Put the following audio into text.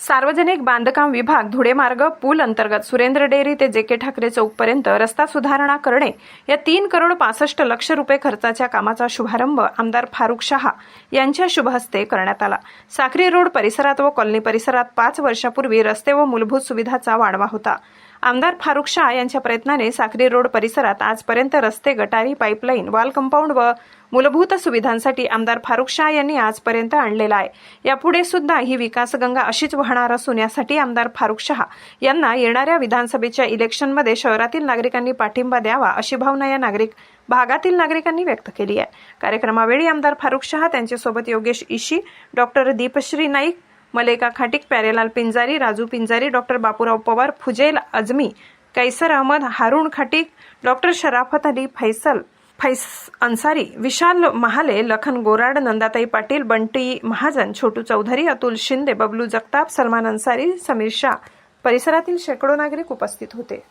सार्वजनिक बांधकाम विभाग धुळे मार्ग पूल अंतर्गत सुरेंद्र डेअरी ते जे के ठाकरे चौकपर्यंत रस्ता सुधारणा करणे या तीन करोड पासष्ट लक्ष रुपये खर्चाच्या कामाचा शुभारंभ आमदार फारुख शहा यांच्या शुभहस्ते करण्यात आला. साक्री रोड परिसरात व कॉलनी परिसरात पाच वर्षापूर्वी रस्ते व मूलभूत सुविधाचा वाढवा होता. आमदार फारुख शाह यांच्या प्रयत्नाने साखरी रोड परिसरात आजपर्यंत रस्ते गटारी पाईपलाईन वॉल कंपाऊंड व मूलभूत सुविधांसाठी आमदार फारुख शाह यांनी आजपर्यंत आणलेला आहे. यापुढे सुद्धा ही विकासगंगा अशीच वाहणार असून यासाठी आमदार फारुख शहा यांना येणाऱ्या विधानसभेच्या इलेक्शनमध्ये शहरातील नागरिकांनी पाठिंबा द्यावा अशी भावना या नागरिक भागातील नागरिकांनी व्यक्त केली आहे. कार्यक्रमावेळी आमदार फारुख शहा त्यांच्यासोबत Yogesh Ishi doctor Deepshree Naik Maleka Khatik Pyarelal Pinjari Raju Pinjari doctor Bapurao Pawar Fujel Azmi Kaiser Ahmad Harun Khatik doctor Sharafat Ali Faisal फैस अन्सारी विशाल महाले लखन गोराड नंदाताई पाटील बंटी महाजन छोटू चौधरी अतुल शिंदे बबलू जगताप सलमान अन्सारी समीर शाह. परिसरातील शेकडो नागरिक उपस्थित होते.